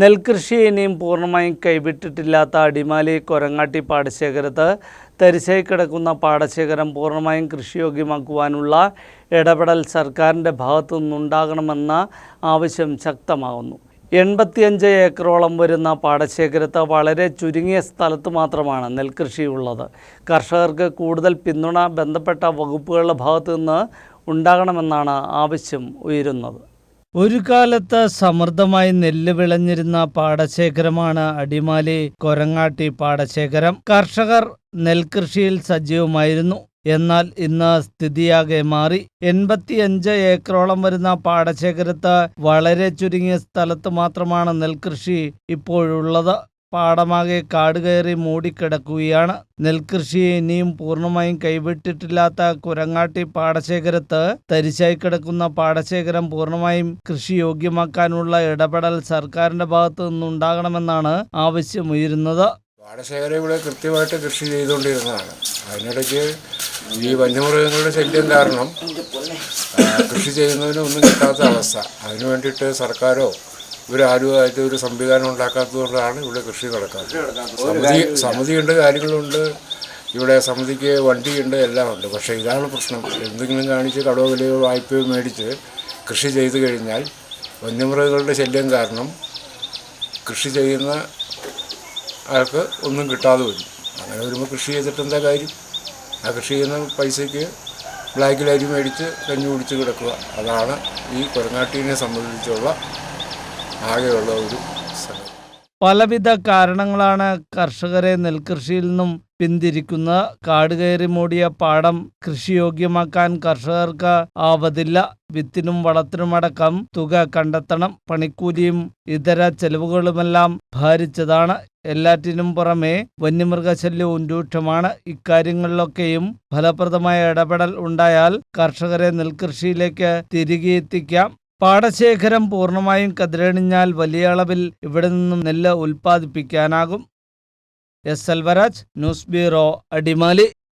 നെൽകൃഷി ഇനിയും പൂർണമായും കൈവിട്ടിട്ടില്ലാത്ത അടിമാലി കൊരങ്ങാട്ടി പാടശേഖരത്ത് തരിശായി കിടക്കുന്ന പാടശേഖരം പൂർണമായും കൃഷിയോഗ്യമാക്കുവാനുള്ള ഇടപെടൽ സർക്കാരിന്റെ ഭാഗത്തു നിന്നുണ്ടാകണമെന്ന ആവശ്യം ശക്തമാകുന്നു. എൺപത്തിയഞ്ച് ഏക്കറോളം വരുന്ന പാടശേഖരത്ത് വളരെ ചുരുങ്ങിയ സ്ഥലത്ത് മാത്രമാണ് നെൽകൃഷിയുള്ളത്. കർഷകർക്ക് കൂടുതൽ പിന്തുണ ബന്ധപ്പെട്ട വകുപ്പുകളുടെ ഭാഗത്തു നിന്ന് ഉണ്ടാകണമെന്നാണ് ആവശ്യം ഉയരുന്നത്. ഒരു കാലത്ത് സമൃദ്ധമായി നെല്ല് വിളഞ്ഞിരുന്ന പാടശേഖരമാണ് അടിമാലി കൊരങ്ങാട്ടി പാടശേഖരം. കർഷകർ നെൽകൃഷിയിൽ സജീവമായിരുന്നു. എന്നാൽ ഇന്ന് സ്ഥിതിയാകെ മാറി. എൺപത്തിയഞ്ച് ഏക്കറോളം വരുന്ന പാടശേഖരത്ത് വളരെ ചുരുങ്ങിയ സ്ഥലത്ത് മാത്രമാണ് നെൽകൃഷി ഇപ്പോഴുള്ളത്. പാടമാകെ കാട് കയറി മൂടിക്കിടക്കുകയാണ്. നെൽകൃഷി ഇനിയും പൂർണമായും കൈവിട്ടിട്ടില്ലാത്ത കുരങ്ങാട്ടി പാടശേഖരത്ത് തരിശായി കിടക്കുന്ന പാടശേഖരം പൂർണമായും കൃഷിയോഗ്യമാക്കാനുള്ള ഇടപെടൽ സർക്കാരിന്റെ ഭാഗത്തു നിന്നുണ്ടാകണമെന്നാണ് ആവശ്യമുയരുന്നത്. പാടശേഖരം ഇവിടെ കൃത്യമായിട്ട് കൃഷി ചെയ്തുകൊണ്ടിരുന്നതാണ്. അതിനിടയ്ക്ക് ഈ വന്യമൃഗങ്ങളുടെ ശല്യം കാരണം കൃഷി ചെയ്യുന്നതിനൊന്നും കിട്ടാത്ത അവസ്ഥ. അതിനു വേണ്ടിയിട്ട് സർക്കാരോ ഇവരാരുമായിട്ട് ഒരു സംവിധാനം ഉണ്ടാക്കാത്തതുകൊണ്ടാണ് ഇവിടെ കൃഷി നടക്കാത്തത്. സമിതി സമിതിയുണ്ട് കാര്യങ്ങളുണ്ട്. ഇവിടെ സമിതിക്ക് വണ്ടിയുണ്ട് എല്ലാം ഉണ്ട് പക്ഷേ ഇതാണ് പ്രശ്നം. എന്തെങ്കിലും കാണിച്ച് കടവോ വിലയോ വായ്പയോ മേടിച്ച് കൃഷി ചെയ്തു കഴിഞ്ഞാൽ വന്യമൃഗങ്ങളുടെ ശല്യം കാരണം കൃഷി ചെയ്യുന്ന ആൾക്ക് ഒന്നും കിട്ടാതെ വരും. അങ്ങനെ വരുമ്പോൾ കൃഷി ചെയ്തിട്ട് എന്താ കാര്യം? ആ കൃഷി ചെയ്യുന്ന പൈസയ്ക്ക് ബ്ലാക്കിൽ അരി മേടിച്ച് കഞ്ഞി കുടിച്ച് കിടക്കുക. അതാണ് ഈ കൊരങ്ങാട്ടീനെ സംബന്ധിച്ചുള്ള ആകെയുള്ള ഒരു പലവിധ കാരണങ്ങളാണ് കർഷകരെ നെൽകൃഷിയിൽ നിന്നും പിന്തിരിക്കുന്ന കാട് കയറി മൂടിയ പാടം കൃഷിയോഗ്യമാക്കാൻ കർഷകർക്ക് ആവതില്ല. വിത്തിനും വളത്തിനുമടക്കം തുക കണ്ടെത്തണം. പണിക്കൂലിയും ഇതര ചെലവുകളുമെല്ലാം ഭാരിച്ചതാണ്. എല്ലാറ്റിനും പുറമെ വന്യമൃഗശല്യവും രൂക്ഷമാണ് ഇക്കാര്യങ്ങളിലൊക്കെയും ഫലപ്രദമായ ഇടപെടൽ ഉണ്ടായാൽ കർഷകരെ നെൽകൃഷിയിലേക്ക് തിരികെ എത്തിക്കാം. പാടശേഖരം പൂർണമായും കതിരണിഞ്ഞാൽ വലിയ അളവിൽ ഇവിടെ നിന്നും നെല്ല് ഉൽപ്പാദിപ്പിക്കാനാകും. S. Selvaraj news bureau Adimali.